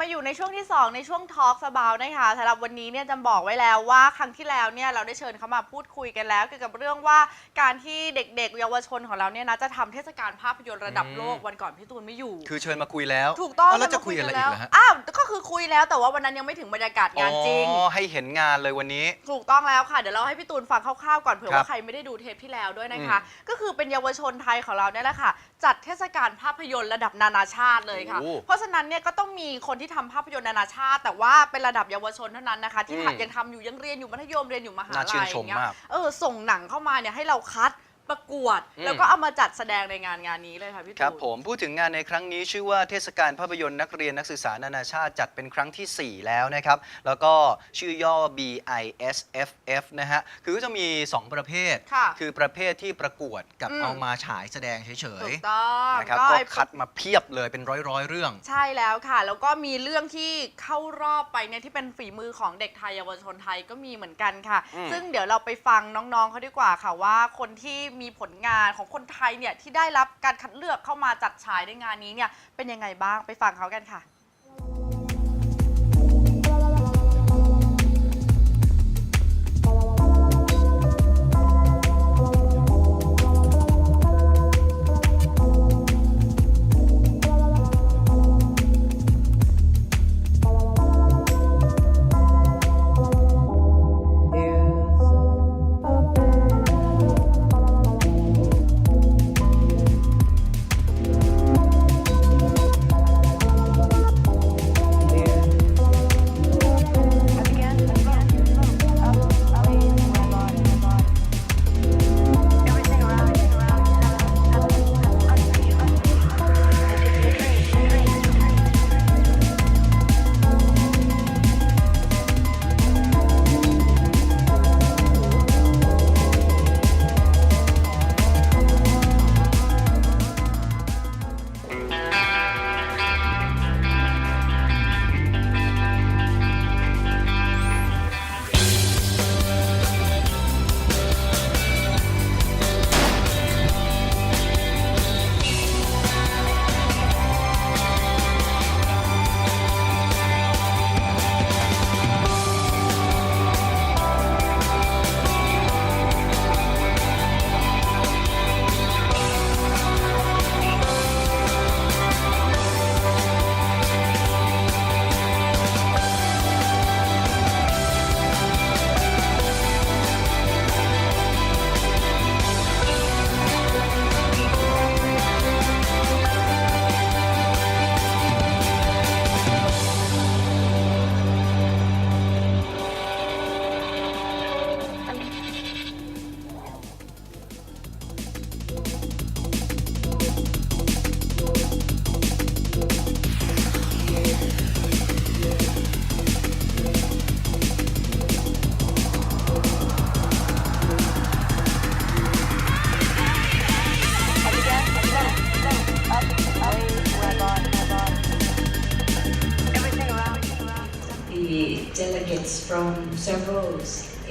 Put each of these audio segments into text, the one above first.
มาอยู่ในช่วงที่ 2 ในช่วง Talk About นะคะสำหรับวันนี้เนี่ยจำบอกไว้แล้วว่าครั้งที่แล้วเนี่ยเราได้เชิญเขามาพูดคุยกันแล้ว เกี่ยวกับเรื่องว่าการที่เด็กๆเยาวชนของเราเนี่ยนะจะทำเทศกาลภาพยนตร์ระดับโลกวันก่อนพี่ตูนไม่อยู่ คือเชิญมาคุยแล้วถูกต้องเาแล้วจะคุยอะไรอีกแล้วเหรอฮะอ้าวก็คือคุยแล้วแต่ว่าวันนั้นยังไม่ถึงบรรยากาศงานจริง อ๋อให้เห็นงานเลยวันนี้ ถูกต้องแล้วค่ะ เดี๋ยวเราให้พี่ตูนฟังคร่าวๆก่อนเผื่อครับว่าใครไม่ได้ดูเทปที่แล้วด้วยนะคะ ก็คือเป็นเยาวชนไทยของเราเนี่ยแหละค่ะจัดเทศกาลภาพยนตร์ระดับนานาชาติเลยค่ะ โอ้เพราะฉะนั้นเนี่ยก็ต้องมีคนที่ทำภาพยนตร์นานาชาติ แต่ว่าเป็นระดับเยาวชนเท่านั้นนะคะ ที่อืมยังทำอยู่ยังเรียนอยู่มัธยมเรียนอยู่มหาน่าชื่ลันยชมอย่างเงี้ยมาก เออส่งหนังเข้ามาเนี่ยให้เราคัด ประกวด อืม แล้วก็เอามาจัดแสดงในงานงานนี้เลยค่ะพี่ตูน ครับผมพูดถึงงานในครั้งนี้ชื่อว่าเทศกาลภาพยนตร์นักเรียนนักศึกษานานาชาติจัดเป็นครั้งทีสี่4 แล้วนะครับ แล้วก็ชื่อย่อ BISFF นะฮะ คือก็จะมี 2 ประเภทค่ะคือประเภทที่ประกวดกับอืม เอามาฉายแสดงเฉถูยกต้องๆนะครับก็ก็ไอ้คัดมาเพียบเลยเป็นร้อยๆเรื่อง ใช่แล้วค่ะ แล้วก็มีเรื่องที่เข้ารอบไปเนี่ยที่เป็นฝีมือของเด็กไทยเยาวชนไทยก็มีเหมือนกันค่ะ อืม ซึ่งเดี๋ยวเราไปฟังน้องๆเขาดีกว่าค่ะว่าคนที่มีผลงานของคนไทยเนี่ยที่ได้รับการคัดเลือกเข้ามาจัดฉายในงานนี้เนี่ยเป็นยังไงบ้างไปฟังเขากันค่ะ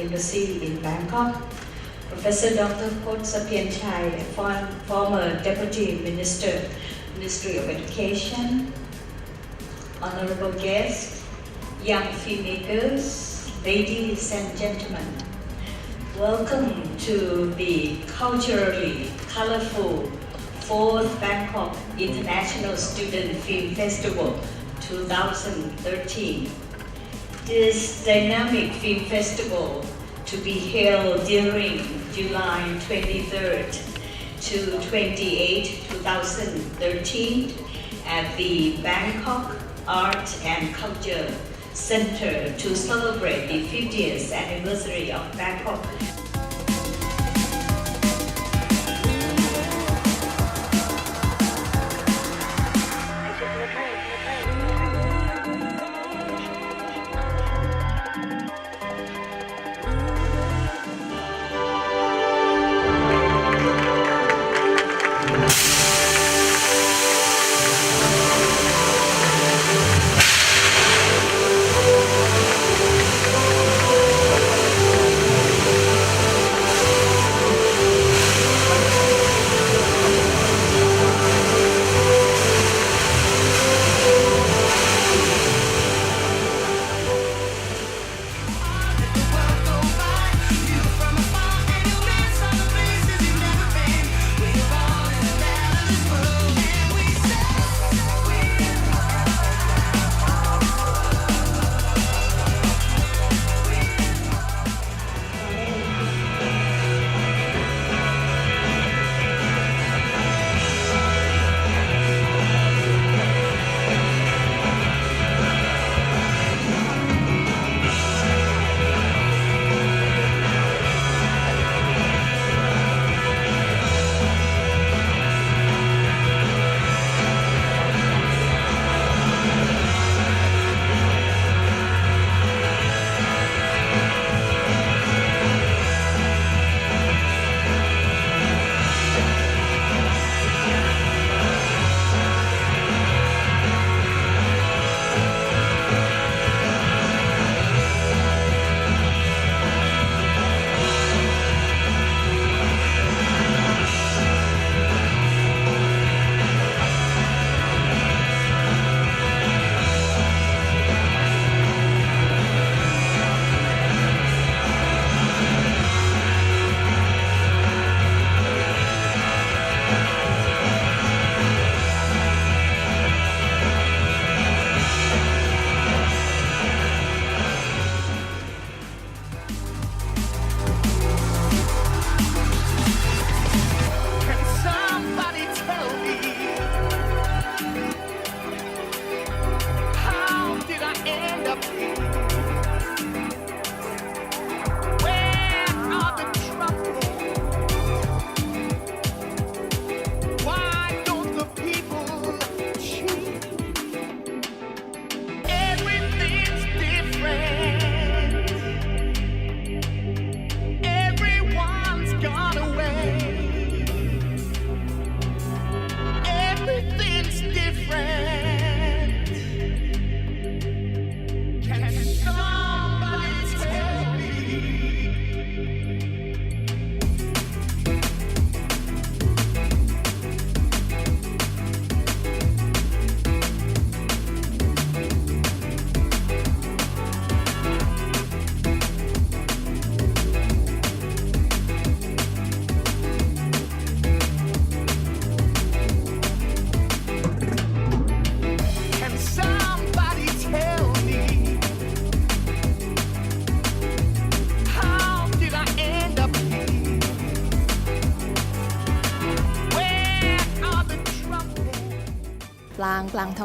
embassies in Bangkok. Professor Dr. Kot Sapian Chai, for- former Deputy Minister, Ministry of Education, honorable guests, young filmmakers, ladies and gentlemen. Welcome to the culturally colorful fourth Bangkok International Student Film Festival 2013. This dynamic film festival to be held during July 23rd to 28, 2013 at the Bangkok Art and Culture Center to celebrate the 50th anniversary of Bangkok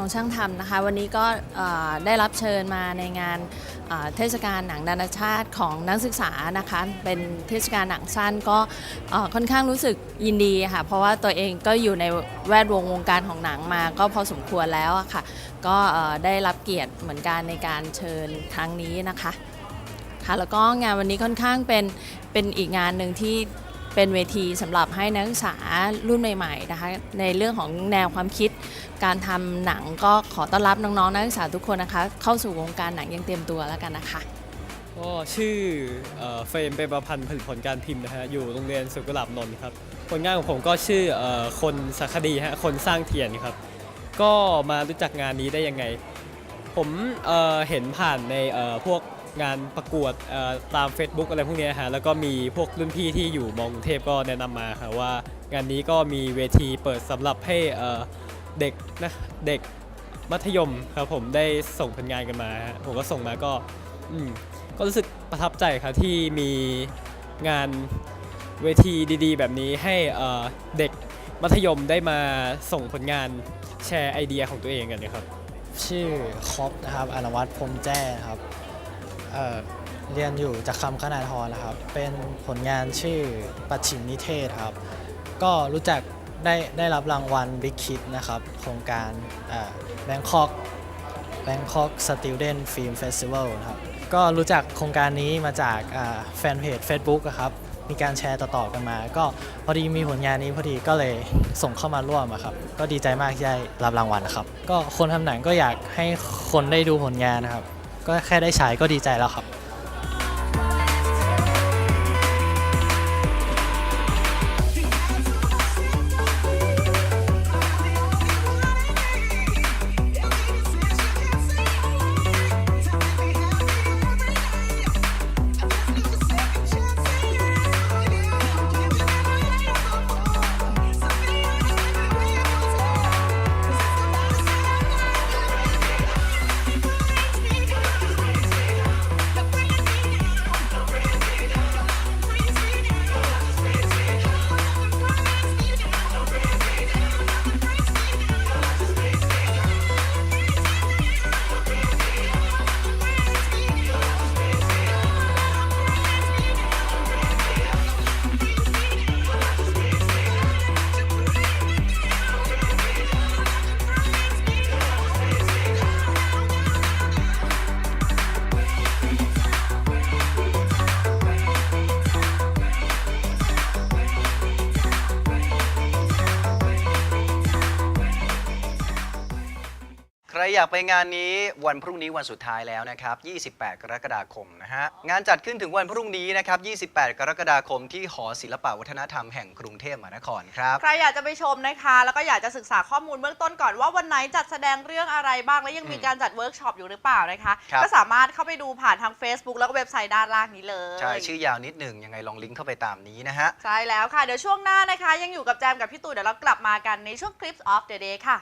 ลางปลางทองช่างทำนะคะ วันนี้ก็ได้รับเชิญมาในงานเทศกาลหนังนานาชาติของนักศึกษานะคะ เป็นเทศกาลหนังสั้นก็ค่อนข้างรู้สึกยินดีค่ะ เพราะว่าตัวเองก็อยู่ในแวดวงวงการของหนังมาก็พอสมควรแล้วค่ะ ก็ได้รับเกียรติเหมือนกันในการเชิญครั้งนี้นะคะค่ะแล้วก็งานวันนี้ค่อนข้างเป็นเป็นอีกงานหนึ่งที่ เป็นเวทีสำหรับให้นักศึกษารุ่นใหม่ๆนะคะในเรื่องของแนวความคิด การทำหนังก็ขอต้อนรับน้องๆนักศึกษาทุกคนนะคะ เข้าสู่วงการหนังอยังเต็มตัวแล้วกันนะคะ ก็ชื่อเอ่อเฟรมเป็นประพันธ์ผลิตผลการพิมพ์นะฮะ อยู่โรงเรียนสุกุหลาบนนท์ครับ ผลงานของผมก็ชื่อเอ่อคนสารคดีฮะ คนสร้างเทียนครับ ก็มารู้จักงานนี้ได้ยังไง ผมเอ่อเห็นผ่านในเอ่อพวก งานประกวดตาม Facebook อะไรพวกนี้ฮะแล้วก็มีพวกรุ่นพี่ที่อยู่มอกรุงเทพก็แนะนำมาครับว่างานนี้ก็มีเวทีเปิดสำหรับให้เด็กนะเด็กมัธยมครับผมได้ส่งผลงานกันมาฮะผมก็ส่งมาก็อืมก็รู้สึกประทับใจครับที่มีงานเวทีดีๆ แบบนี้ให้เด็กมัธยมได้มาส่งผลงานแชร์ไอเดียของตัวเองกันนะครับ ชื่อคอปนะครับอนวัตพรมแจ้ครับ เเรียนอยู่จากคำคณาทรนะครับ เป็นผลงานชื่อปัจฉิมนิเทศครับ ก็รู้จักได้ได้รับรางวัล Big Kid นะครับ โครงการแบงคอก Bangkok Student Film Festival นะครับ ก็รู้จักโครงการนี้มาจากแฟนเพจ Facebook ครับ มีการแชร์ต่อๆกันมา ก็พอดีมีผลงานนี้พอดีก็เลยส่งเข้ามาร่วมครับ ก็ดีใจมากที่ได้รับรางวัลนะครับ ก็คนทำหนังก็อยากให้คนได้ดูผลงานนะครับ ก็แค่ได้ฉายก็ดีใจแล้วครับ ใครอยากไปงานนี้วันพรุ่งนี้วันสุดท้ายแล้วนะครับ 28 กรกฎาคมนะฮะ งานจัดขึ้นถึงวันพรุ่งนี้นะครับ 28 กรกฎาคมที่หอศิลปวัฒนธรรมแห่งกรุงเทพมหานครครับ ใครอยากจะไปชมนะคะ แล้วก็อยากจะศึกษาข้อมูลเบื้องต้นก่อนว่าวันไหนจัดแสดงเรื่องอะไรบ้าง และยังมีอืมการจัดเวิร์กช็อปอยู่หรือเปล่านะคะ ครับ ก็สามารถเข้าไปดูผ่านทาง Facebook แล้วก็เว็บไซต์ด้านล่างนี้เลยใช่ชื่อยาวนิดหนึ่งยังไงลองลิงก์เข้าไปตามนี้นะฮะ ใช่แล้วค่ะ เดี๋ยวช่วงหน้านะคะ ยังอยู่กับแจมกับพี่ตู่เดี๋ยวเรากลับมากันในช่วง Clips of the Day ค่ะ